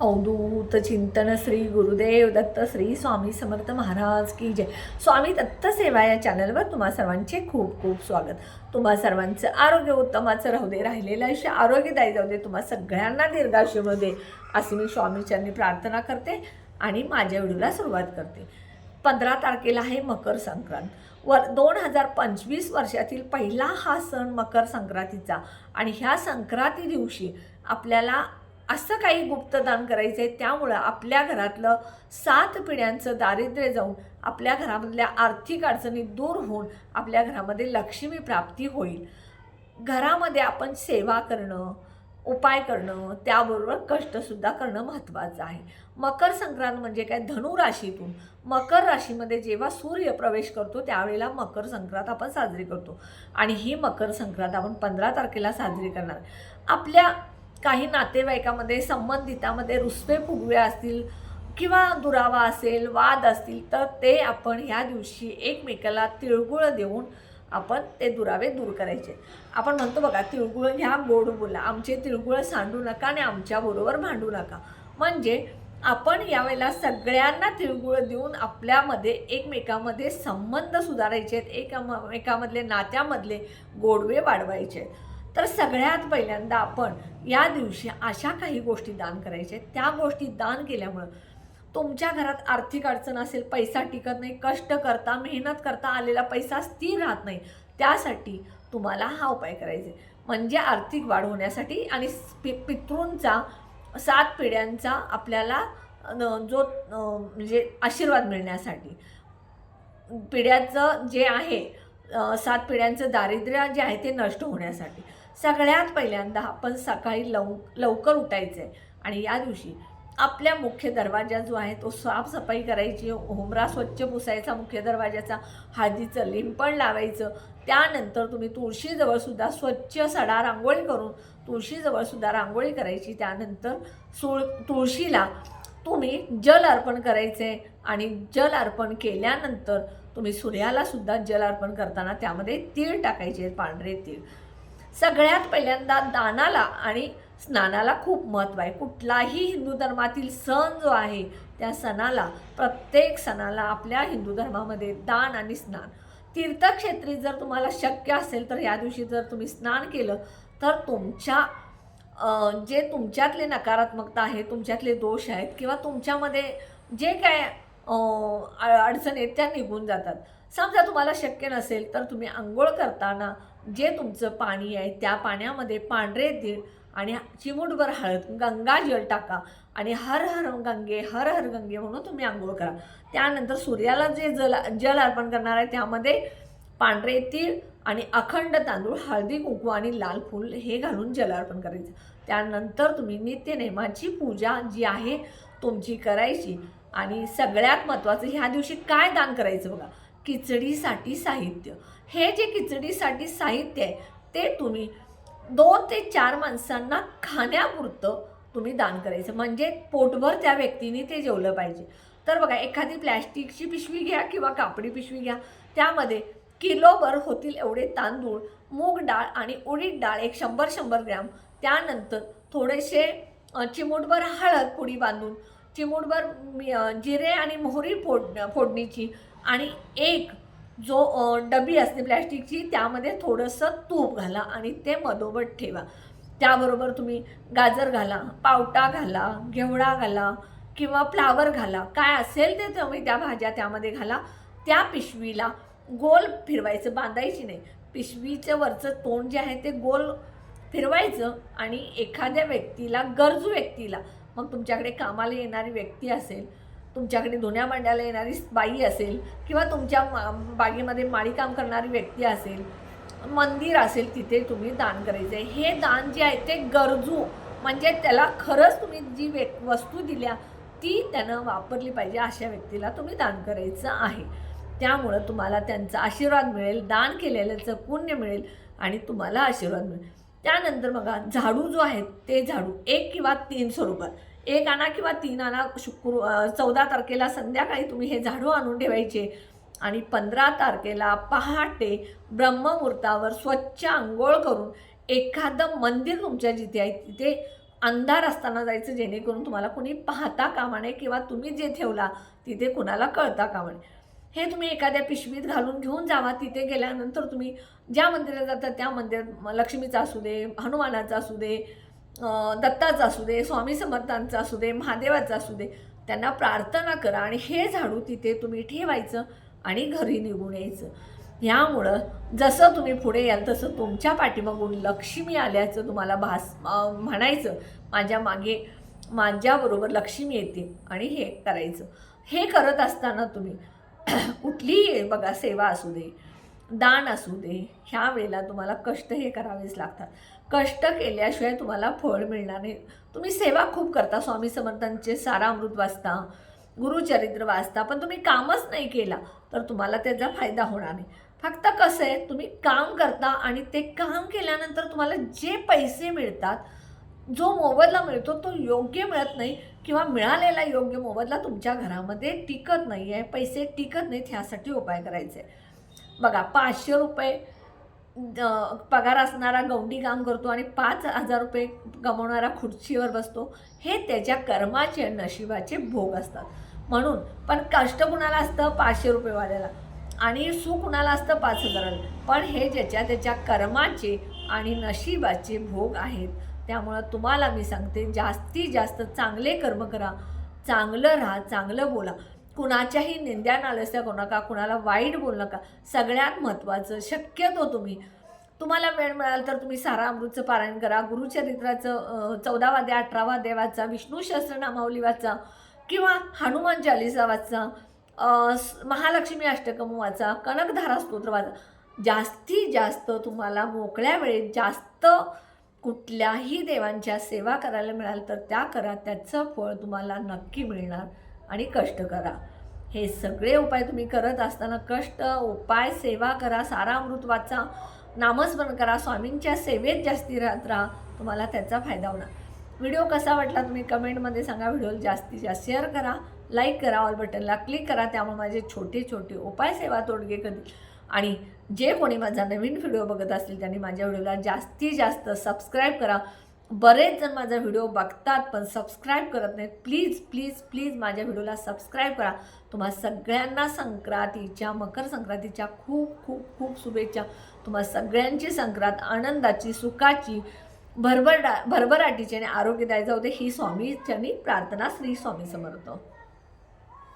अवधूत चिंतन श्री गुरुदेव दत्त श्री स्वामी समर्थ महाराज की जय. स्वामी दत्त सेवा या चॅनलवर तुम्हा सर्वांचे खूप खूप स्वागत. तुम्हा सर्वांचं आरोग्य उत्तमाचं राहू दे राहिलेलं आयुष्य आरोग्यदायी जाऊ दे तुम्हा सगळ्यांना दीर्घायुष्य दे अशी मी स्वामीच्यांनी प्रार्थना करते आणि माझ्या व्हिडिओला सुरुवात करते. पंधरा तारखेला आहे मकर संक्रांत. वर दोन हजार पंचवीस वर्षातील पहिला हा सण मकर संक्रांतीचा आणि ह्या संक्रांती दिवशी आपल्याला असं काही गुप्तदान करायचं आहे त्यामुळं आपल्या घरातलं सात पिढ्यांचं दारिद्र्य जाऊन आपल्या घरामधल्या आर्थिक अडचणी दूर होऊन आपल्या घरामध्ये लक्ष्मी प्राप्ती होईल. घरामध्ये आपण सेवा करणं उपाय करणं त्याबरोबर कष्टसुद्धा करणं महत्त्वाचं आहे. मकर संक्रांत म्हणजे काय? धनु राशीतून. मकर राशीमध्ये जेव्हा सूर्य प्रवेश करतो त्यावेळेला मकर संक्रांत आपण साजरी करतो. आणि ही मकर संक्रांत आपण पंधरा तारखेला साजरी करणार. आपल्या काही नातेवाईकामध्ये संबंधितामध्ये रुसवे फुगवे असतील किंवा दुरावा असेल वाद असतील तर ते आपण ह्या दिवशी एकमेकाला तिळगुळ देऊन आपण ते दुरावे दूर करायचे. आपण म्हणतो बघा तिळगुळ घ्या गोड बोला. आमचे तिळगुळ सांडू नका आणि आमच्याबरोबर भांडू नका. म्हणजे आपण यावेळेला सगळ्यांना तिळगुळ देऊन आपल्यामध्ये एकमेकामध्ये संबंध सुधारायचे आहेत एकमेकामधले नात्यामधले गोडवे वाढवायचे आहेत तर सगळ्यात पहिल्यांदा आपण या दिवशी अशा काही गोष्टी दान करायच्या त्या गोष्टी दान केल्यामुळं तुमच्या घरात आर्थिक अडचण असेल पैसा टिकत नाही कष्ट करता मेहनत करता आलेला पैसा स्थिर राहत नाही त्यासाठी तुम्हाला हा उपाय करायचा. म्हणजे आर्थिक वाढ होण्यासाठी आणि पि पितृंचा सात पिढ्यांचा आपल्याला जो म्हणजे आशीर्वाद मिळण्यासाठी. पिढ्याचं जे आहे सात पिढ्यांचं दारिद्र्य जे आहे ते नष्ट होण्यासाठी. सगळ्यात पहिल्यांदा आपण सकाळी लव लवकर उठायचं. आहे आणि या दिवशी आपल्या मुख्य दरवाजा जो आहे तो साफसफाई करायची. होमरा स्वच्छ पुसायचा मुख्य दरवाजाचा. हळदीचं लिंपण लावायचं. त्यानंतर तुम्ही तुळशीजवळसुद्धा स्वच्छ सडा रांगोळी करून तुळशीजवळसुद्धा रांगोळी करायची. त्यानंतर सुळ तुळशीला तुम्ही जल अर्पण करायचे. आणि जल अर्पण केल्यानंतर तुम्ही सूर्यालासुद्धा जल अर्पण करताना त्यामध्ये तीळ टाकायचे पांढरे तीळ. सगळ्यात पहिल्यांदा दानाला आणि स्नानाला खूप महत्त्व आहे. कुठलाही हिंदू धर्मातील सण जो आहे त्या सणाला प्रत्येक सणाला आपल्या हिंदू धर्मामध्ये दान आणि स्नान. तीर्थक्षेत्री जर तुम्हाला शक्य असेल तर या दिवशी जर तुम्ही स्नान केलं तर तुमच्या जे तुमच्यातले नकारात्मकता आहे तुमच्यातले दोष आहेत किंवा तुमच्यामध्ये जे काय अडचण आहेत त्या निघून जातात. समजा तुम्हाला शक्य नसेल तर तुम्ही आंघोळ करताना जे तुमचं पाणी आहे त्या पाण्यामध्ये पांढरे तीळ आणि चिमूटभर हळद गंगाजल टाका आणि हर हर गंगे हर हर गंगे म्हणून तुम्ही आंघोळ करा. त्यानंतर सूर्याला जे जल जल अर्पण करणार आहे त्यामध्ये पांढरे तीळ आणि अखंड तांदूळ हळदी कुंकू आणि लाल फूल हे घालून जल अर्पण करायचं. त्यानंतर तुम्ही नित्यनेमाची पूजा जी आहे तुमची करायची आणि सगळ्यात महत्त्वाचं ह्या दिवशी काय दान करायचं बघा. खिचडीसाठी साहित्य. हे जे खिचडीसाठी साहित्य आहे ते तुम्ही दोन ते चार माणसांना खाण्यापुरतं तुम्ही दान करायचं. म्हणजे पोटभर त्या व्यक्तीने ते जेवलं पाहिजे. तर बघा एखादी प्लॅस्टिकची पिशवी घ्या किंवा कापडी पिशवी घ्या. त्यामध्ये किलोभर होतील एवढे तांदूळ मूग डाळ आणि उडीद डाळ एक शंभर शंभर ग्रॅम. त्यानंतर थोडेसे चिमूटभर हळद पुडी बांधून चिमूटभर मी- जिरे आणि मोहरी फोड फोडणीची आणि एक जो डबी असते प्लॅस्टिकची त्यामध्ये थोडंसं तूप घाला आणि ते मधोमध ठेवा. त्याबरोबर तुम्ही गाजर घाला पावटा घाला घेवडा घाला किंवा फ्लावर घाला. काय असेल ते तुम्ही त्या भाज्या त्यामध्ये घाला. त्या पिशवीला गोल फिरवायचं बांधायची नाही. पिशवीचं वरचं तोंड जे आहे ते गोल फिरवायचं आणि एखाद्या व्यक्तीला गरजू व्यक्तीला मग तुमच्याकडे कामाला येणारी व्यक्ती असेल तुमच्याकडे धुण्या मांडायला येणारी बाई असेल किंवा तुमच्या मा- बागेमध्ये माळीकाम करणारी व्यक्ती असेल मंदिर असेल तिथे तुम्ही दान करायचं. आहे हे दान जे आहे ते गरजू म्हणजे त्याला खरंच तुम्ही जी व्य वस्तू दिल्या ती त्यानं वापरली पाहिजे अशा व्यक्तीला तुम्ही दान करायचं आहे. त्यामुळं तुम्हाला त्यांचा आशीर्वाद मिळेल दान केलेल्याचं पुण्य मिळेल आणि तुम्हाला आशीर्वाद मिळेल. त्यानंतर बघा झाडू जो आहे ते झाडू एक किंवा तीन स्वरूपात. एक आणा किंवा तीन आणा शुक्र चौदा तारखेला संध्याकाळी तुम्ही हे झाडू आणून ठेवायचे. आणि पंधरा तारखेला पहाटे ब्रह्ममुहूर्तावर स्वच्छ आंघोळ करून एखादं मंदिर तुमच्या जिथे आहे तिथे अंधार असताना जायचं जेणेकरून तुम्हाला कुणी पाहता कामा नये किंवा तुम्ही जे ठेवला तिथे कुणाला कळता कामा नये. हे तुम्ही एखाद्या पिशवीत घालून घेऊन जावा. तिथे गेल्यानंतर तुम्ही ज्या मंदिरात जाता त्या मंदिरात लक्ष्मीचा असू दे हनुमानाचा असू दे दत्ताचा असू दे स्वामी समर्थांचा असू दे महादेवाचा असू दे त्यांना प्रार्थना करा आणि हे झाडू तिथे तुम्ही ठेवायचं आणि घरी निघून यायचं. ह्यामुळं जसं तुम्ही पुढे याल तसं तुमच्या पाठीमागून लक्ष्मी आल्याचं तुम्हाला भास म्हणायचं. माझ्या मागे माझ्याबरोबर लक्ष्मी येते आणि हे करायचं. हे करत असताना तुम्ही कुठलीही बघा सेवा असू दे दान असू दे ह्या वेळेला तुम्हाला कष्ट हे करावेच लागतात. कष्ट केल्याशिवाय तुम्हाला फळ मिळणार नाही. तुम्ही सेवा खूप करता स्वामी समर्थांचे सारामृत वाचता गुरुचरित्र वाचता पण तुम्ही कामच नाही केला तर तुम्हाला त्याचा फायदा होणार नाही. फक्त कसं आहे तुम्ही काम करता आणि ते काम केल्यानंतर तुम्हाला जे पैसे मिळतात जो मोबदला मिळतो तो योग्य मिळत नाही किंवा मिळालेला योग्य मोबदला तुमच्या घरामध्ये टिकत नाही आहे पैसे टिकत नाहीत ह्यासाठी उपाय करायचे. बघा पाचशे रुपये पगार असणारा गौंडी काम करतो आणि पाच हजार रुपये कमवणारा खुर्चीवर बसतो हे त्याच्या कर्माचे नशिबाचे भोग असतात. म्हणून पण कष्ट कुणाला असतं? पाचशे रुपयेवाल्याला. आणि सुख कुणाला असतं? पाच हजाराला. पण हे ज्याच्या त्याच्या कर्माचे आणि नशिबाचे भोग आहेत. त्यामुळं तुम्हाला मी सांगते जास्तीत जास्त चांगले कर्म करा चांगलं राहा चांगलं बोला. कुणाच्याही निंद्या नालस्या करू नका कुणाला वाईट बोलू नका. सगळ्यात महत्त्वाचं शक्यतो तुम्ही. तुम्हाला वेळ मिळाला तर तुम्ही सारा अमृतचं पारायण करा. गुरुचरित्राचं अं, चौदावा अठरावा देवाचा विष्णू विष्णू सहस्रनामावली वाचा. किंवा हनुमान चालिसा वाचा. महालक्ष्मी अष्टकम वाचा. कनकधारा स्तोत्र वाचा. जास्तीत जास्त तुम्हाला मोकळ्या वेळेत जास्त कुठल्याही देवांच्या सेवा करायला मिळाल तर त्या करा. त्याचं फळ तुम्हाला नक्की मिळणार. आणि कष्ट करा. हे सगळे उपाय तुम्ही करत असताना कष्ट उपाय सेवा करा सारा अमृतवाचा नामस्मरण करा स्वामींच्या सेवेत जास्ती राहत राहा तुम्हाला त्याचा फायदा होणार. व्हिडिओ कसा वाटला तुम्ही कमेंटमध्ये सांगा व्हिडिओला जास्तीत जास्त शेअर करा लाईक करा ऑल बटनला क्लिक करा त्यामुळे माझे छोटे छोटे उपाय सेवा तोडगे करतील. आणि जे कोणी माझा नवीन व्हिडिओ बघत असतील त्यांनी माझ्या व्हिडिओला जास्तीत जास्त सबस्क्राईब करा. बरेच जण माझा व्हिडिओ बघतात पण सबस्क्राईब करत नाहीत. प्लीज प्लीज प्लीज माझ्या व्हिडिओला सबस्क्राईब करा. तुम्हा सगळ्यांना संक्रांतीच्या मकर संक्रांतीच्या खूप खूप खूप शुभेच्छा. तुम्हा सगळ्यांची संक्रांत आनंदाची सुखाची भरभरा भरभराटीची आणि आरोग्यदायी जाऊ दे ही स्वामीच्यानी प्रार्थना श्री स्वामी समर्थ.